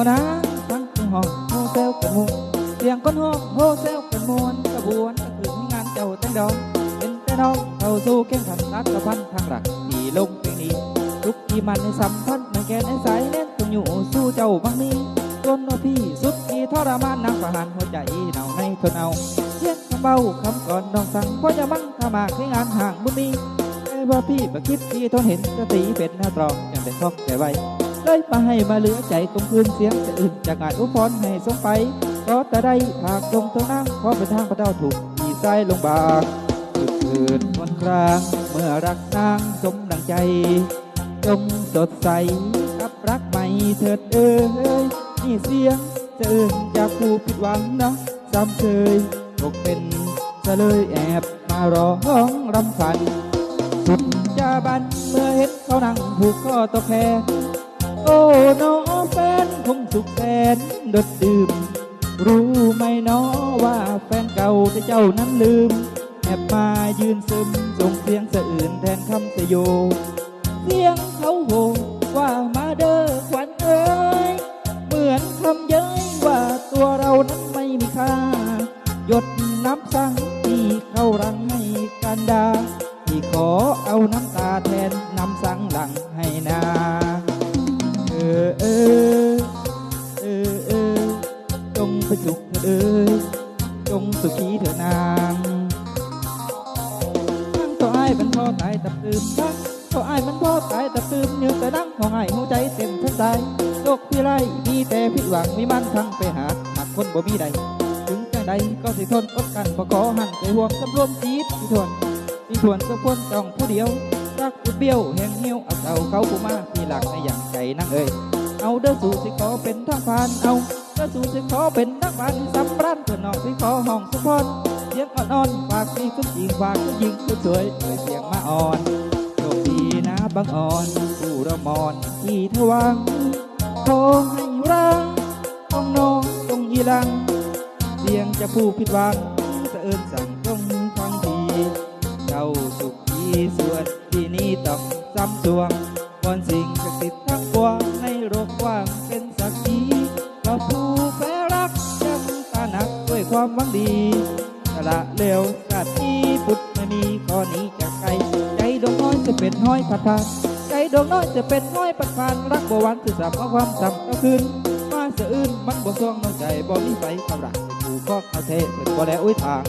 านะทั้งคนห้องโฮเซลกันมูเสียงคนห้องโฮเซลกันมวนกระบวนก็คืองานเจ้าแต่งดอกเป็นแต่น้องเข้าสู่แข่งขันรักกระพันทางหลักที่ลงเพลงนี้ทุกที่มันในสัมพันธ์ในแกนในสายเน้นต้องอยู่สู้เจ้าบางนี้จนว่าพี่สุดที่ทรมานนักประหารหัวใจหนาวในทนเอาเสียงคำเบาคำก่อนน้องสั่งเพราะจะมั่งถ้ามากในงานห่างบุญมีไอ้ว่าพี่ประคิดที่ทนเห็นสติเป็นหน้าตรองอย่างเป็นท้องใจไว้ เลยมาให้มาเหลือใจกลมคืนเสียงจะอื่นจากงานอุปรให้สงไปก็แต่ได้หากตรงเท่านั่งเพราะเป็นทางพระเจ้าถูกขี่ใจลงบากจุดเกิดวันครางเมื่อรักนางสมดังใจ จงสดใสกับรักใหม่เถิดเอ้ยนี่เสียงจะเอื่นจากผู้ผิดหวังนะซ้ำเคยตกเป็นจะเลยแอบมาร้องรำพันสุดจาบันเมื่อเห็นเขานั่งผูกข้อตะแค อ้น้องแฟนคงสุขแสนดดดื่ม รู้ไหมน้อว่าแฟนเก่าที่เจ้านั้นลืมแอบมายืนซึมส่งเสียงสะอื่นแทนคำสยบเสียงเขาโหว่ามาเด้อขวัญเอ้ยเหมือนคำเย้ยว่าตัวเรานั้นไม่มีค่า หยดน้ำสังที่เขารังให้กันดาที่ขอเอาน้ำตาแทนน้ำสังหลังให้นา จงไปสุขเถิดเอ้ยจงสุขีเถิดนางทั้งต่ออ้มันพอตายตับตืมทั้งต่ออ้มันพอตายตับตืมเนื้อแต่ดังของไอ้หัวใจเต็มทั้งใจโลกพี่ไรมีแต่ผิดหวังมีมันทั้งไปหาหากคนบ่มีใด ถึงจังใดก็สิทนอดกันบ่ขอหันไปห่วงสำรวมจีดที่ทวนที่ทวนกับคนจ้องผู้เดียวรักอุดเบี้ยวแห่งเหี้ยวเอาเต่าเขาผู้มาที่หลักในอย่างใจนั่งเอ่ยเอาเด้อสู่สิขอเป็นทางผ่านเอา เด้อสู่สิขอเป็นทางผ่านสำรันตัวนอกสิขอห้องสุพรเสียงอ่อนๆฝากมีคุณจริงฝากคุณหญิงสวยเอ่ยเสียงมาอ่อนโชคดีนะบางอ่อนผู้ระมอนที่ทวังขอให้รังของน้องตรงยีรัง เสียงจะผู้ผิดหวังสะเอินสั่งจงฟังดีเจ้าสุขดีส่วนที่นี้ต้องซ้ำสวงวอนสิ่งศักดิ์สิทธิ์ทั้งปวงในโลกกว้าง ความหวังดีกระเลวสัตว์ที่พุทธไม่มีข้อนี้จากใครใจดวงน้อยจะเป็นห้อยผัดผ่านใจดวงน้อยจะเป็นห้อยผัดผ่านรักบ่หวันสื่อสามเอาความจำก็คืนมาเสืออื่นมันบ่ซ่วงน้องใจบ่มีไฟความรักให้ผู้ก็เอาเทเปิดบ่แล้วอุ้ยทาง